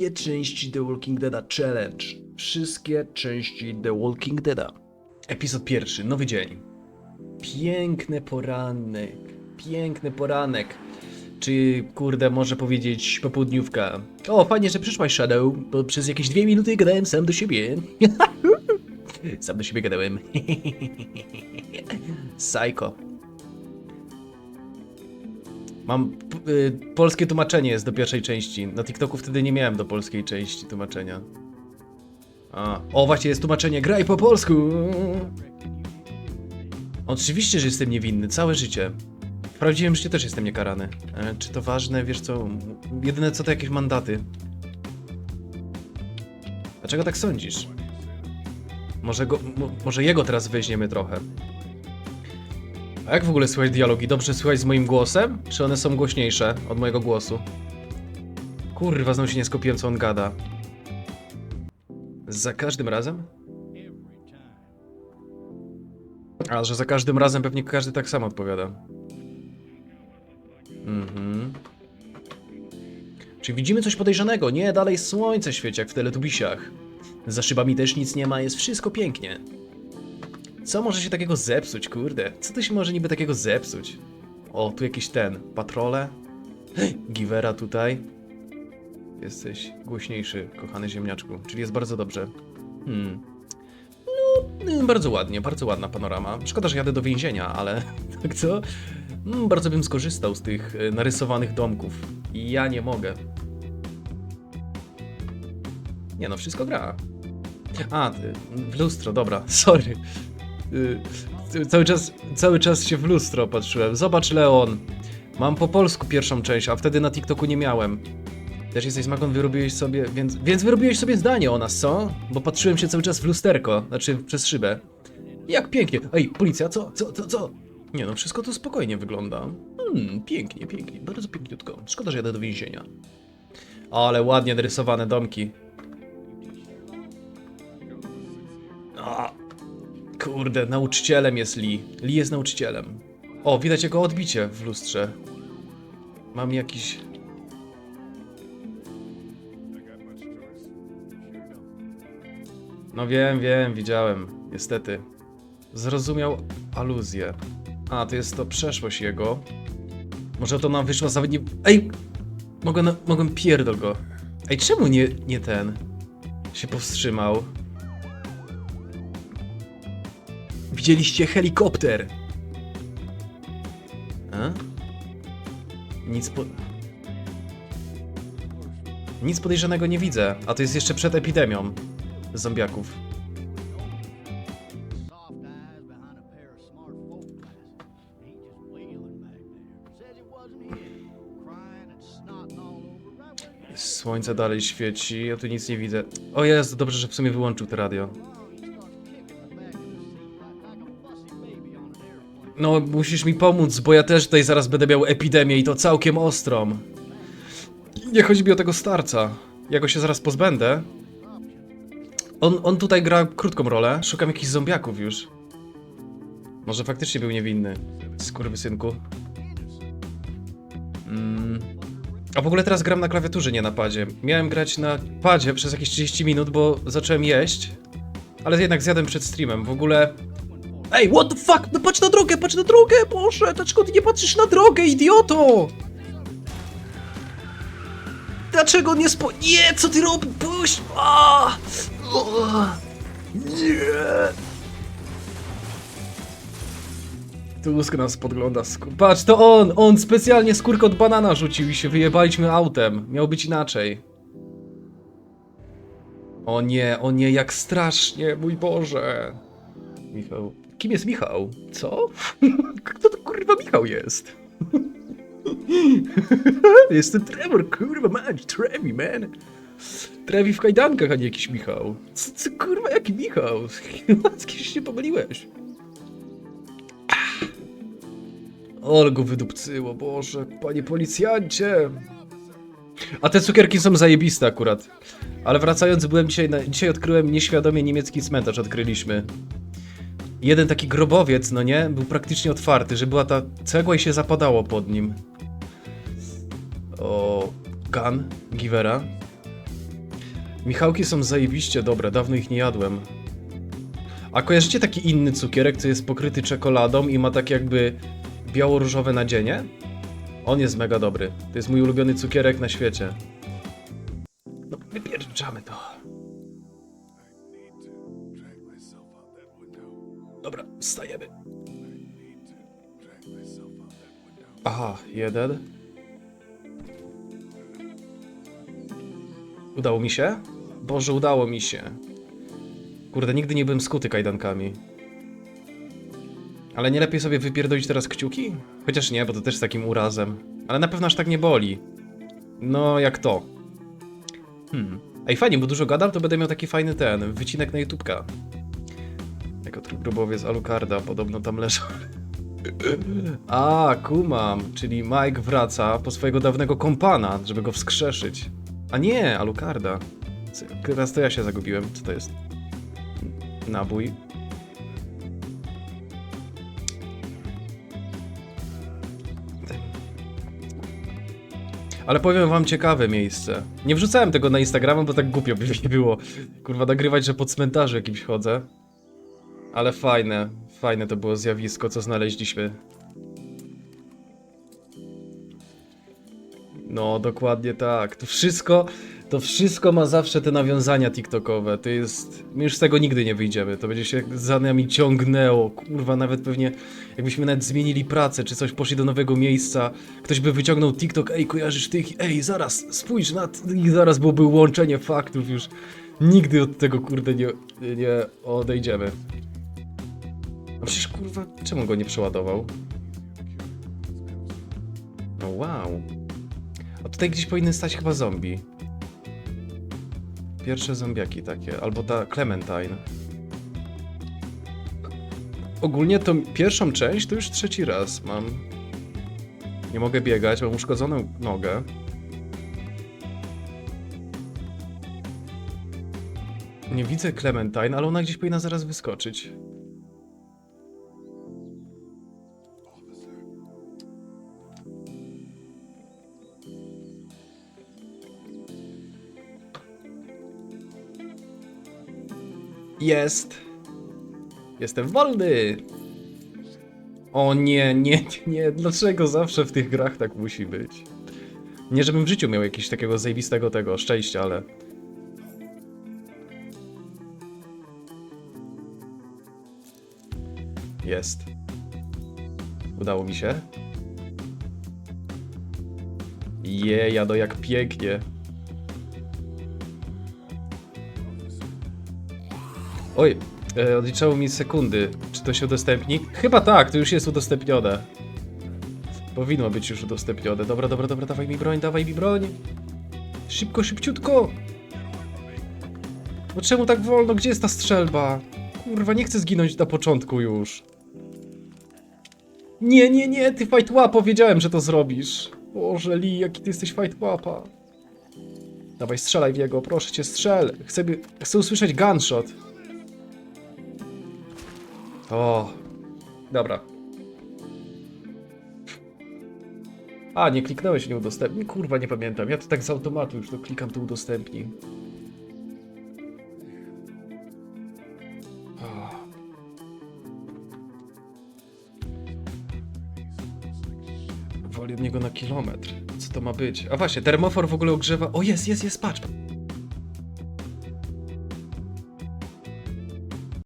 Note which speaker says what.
Speaker 1: Wszystkie części The Walking Dead Challenge. Wszystkie części The Walking Dead. Epizod pierwszy, nowy dzień. Piękny poranek. Piękny poranek. Czy, kurde, może powiedzieć popołudniówka. O, fajnie, że przyszłaś, Shadow, bo przez jakieś dwie minuty gadałem sam do siebie. sam do siebie gadałem. Psycho. Mam y, polskie tłumaczenie jest do pierwszej części. Na TikToku wtedy nie miałem do polskiej części tłumaczenia. A, o właśnie jest tłumaczenie, graj po polsku! Oczywiście, że jestem niewinny, całe życie. W prawdziwym życiu też jestem niekarany. E, czy to ważne? Wiesz co, jedyne co to jakieś mandaty. Dlaczego tak sądzisz? Może, go, mo, może jego teraz weźmiemy trochę. A jak w ogóle słychać dialogi? Dobrze słychać z moim głosem? Czy one są głośniejsze od mojego głosu? Kurwa, znowu się nie skupiłem, co on gada. Za każdym razem? A, że za każdym razem pewnie każdy tak samo odpowiada. Mhm. Czy widzimy coś podejrzanego? Nie, dalej słońce świeci jak w teletubisiach. Za szybami też nic nie ma, jest wszystko pięknie. Co może się takiego zepsuć, kurde? Co to się może niby takiego zepsuć? O, tu jakiś ten, patrole. Givera tutaj. Jesteś głośniejszy, kochany ziemniaczku, czyli jest bardzo dobrze. Hmm. No, y, bardzo ładnie, bardzo ładna panorama. Szkoda, że jadę do więzienia, ale tak co? Mm, bardzo bym skorzystał z tych y, narysowanych domków. I ja nie mogę. Nie no, wszystko gra. A, ty, w lustro, dobra, sorry. Y, Cały czas, cały czas się w lustro patrzyłem. Zobacz, Leon. Mam po polsku pierwszą część, a wtedy na TikToku nie miałem. Też jesteś smaką, wyrobiłeś sobie, więc, więc wyrobiłeś sobie zdanie o nas, co? Bo patrzyłem się cały czas w lusterko, znaczy przez szybę. Jak pięknie. Ej, policja, co, co, co, co? Nie no, wszystko to spokojnie wygląda. Hmm, pięknie, pięknie, bardzo piękniutko. Szkoda, że jadę do więzienia. Ale ładnie narysowane domki. Kurde, nauczycielem jest Lee. Lee jest nauczycielem. O, widać jego odbicie w lustrze. Mam jakiś... No wiem, wiem, widziałem. Niestety. Zrozumiał aluzję. A, to jest to przeszłość jego. Może to nam wyszło za... Nie... Ej! Mogę, na... Mogłem pierdol go. Ej, czemu nie, nie ten? Się powstrzymał. Widzieliście helikopter! A? Nic po... Nic podejrzanego nie widzę, a to jest jeszcze przed epidemią zombiaków. Słońce dalej świeci, ja tu nic nie widzę. O jest, dobrze, że w sumie wyłączył to radio. No, musisz mi pomóc, bo ja też tutaj zaraz będę miał epidemię i to całkiem ostrą. Nie chodzi mi o tego starca. Ja go się zaraz pozbędę. On, on tutaj gra krótką rolę. Szukam jakichś zombiaków już. Może faktycznie był niewinny. Skurwysynku. Mm. A w ogóle teraz gram na klawiaturze, nie na padzie. Miałem grać na padzie przez jakieś 30 minut, bo zacząłem jeść. Ale jednak zjadłem przed streamem. W ogóle Ej, what the fuck? No patrz na drogę, patrz na drogę, Boże! Dlaczego ty nie patrzysz na drogę, idioto? Dlaczego nie spo... Nie, co ty robisz? Puść! A! Nie! Tusk nas podgląda. Patrz, to on! On specjalnie skórkę od banana rzucił i się wyjebaliśmy autem. Miało być inaczej. O nie, o nie, jak strasznie, mój Boże. Michał. Kim jest Michał? Co? Kto to kurwa Michał jest? Jestem Trevor, kurwa, man, Trevi, man. Trevi w kajdankach, a nie jakiś Michał. Co, co kurwa, jaki Michał? Z kimś się pomyliłeś. Ale go wydupcyło, Boże, panie policjancie. A te cukierki są zajebiste akurat. Ale wracając, byłem dzisiaj, na, dzisiaj odkryłem nieświadomie niemiecki cmentarz, odkryliśmy jeden taki grobowiec, no nie, był praktycznie otwarty, że była ta cegła i się zapadało pod nim. O, Gun, Givera. Michałki są zajebiście dobre, dawno ich nie jadłem. A kojarzycie taki inny cukierek, co jest pokryty czekoladą i ma tak jakby biało-różowe nadzienie? On jest mega dobry. To jest mój ulubiony cukierek na świecie. Wstajemy. Aha, jeden. Udało mi się? Boże, udało mi się. Kurde, nigdy nie byłem skuty kajdankami. Ale nie lepiej sobie wypierdolić teraz kciuki? Chociaż nie, bo to też z takim urazem. Ale na pewno aż tak nie boli. No, jak to. Hmm. Ej, fajnie, bo dużo gadam, to będę miał taki fajny ten, wycinek na YouTubka. Jako trójprobowiec Alucarda, podobno tam leżał. A, kumam, czyli Mike wraca po swojego dawnego kompana, żeby go wskrzeszyć. A nie, Alucarda. Teraz to ja się zagubiłem, co to jest? Nabój. Ale powiem wam ciekawe miejsce. Nie wrzucałem tego na Instagrama, bo tak głupio by mi było. Kurwa, nagrywać, że po cmentarzu jakimś chodzę. Ale fajne, fajne to było zjawisko, co znaleźliśmy. No, dokładnie tak. To wszystko, to wszystko ma zawsze te nawiązania TikTokowe. To jest. My już z tego nigdy nie wyjdziemy. To będzie się za nami ciągnęło. Kurwa, nawet pewnie jakbyśmy nawet zmienili pracę, czy coś poszli do nowego miejsca, ktoś by wyciągnął TikTok, ej, kojarzysz tych, ej, zaraz, spójrz na. I zaraz byłoby łączenie faktów już. Nigdy od tego kurde nie, nie odejdziemy. Przecież kurwa, czemu go nie przeładował? No wow. A tutaj gdzieś powinny stać chyba zombie. Pierwsze zombiaki takie, albo ta Clementine. Ogólnie to pierwszą część to już trzeci raz mam. Nie mogę biegać, mam uszkodzoną nogę. Nie widzę Clementine, ale ona gdzieś powinna zaraz wyskoczyć. Jest. Jestem wolny. O nie, nie, nie. Dlaczego zawsze w tych grach tak musi być? Nie, żebym w życiu miał jakiegoś takiego zajebistego tego szczęścia, ale... Jest. Udało mi się. Je, jado jak pięknie. Oj, e, odliczało mi sekundy. Czy to się udostępni? Chyba tak, to już jest udostępnione. Powinno być już udostępnione. Dobra, dobra, dobra, dawaj mi broń, dawaj mi broń. Szybko, szybciutko. No czemu tak wolno? Gdzie jest ta strzelba? Kurwa, nie chcę zginąć na początku już. Nie, nie, nie, ty fight łapa, wiedziałem, że to zrobisz. Boże, Lee, jaki ty jesteś fight łapa. Dawaj, strzelaj w niego, proszę cię, strzel. Chcę. Chcę usłyszeć gunshot. O, dobra. A, nie kliknąłeś nie udostępnij. Kurwa, nie pamiętam. Ja to tak z automatu już to klikam, to udostępnij. Woli od niego na kilometr. Co to ma być? A właśnie, termofor w ogóle ogrzewa. O, jest, jest, jest, patrz.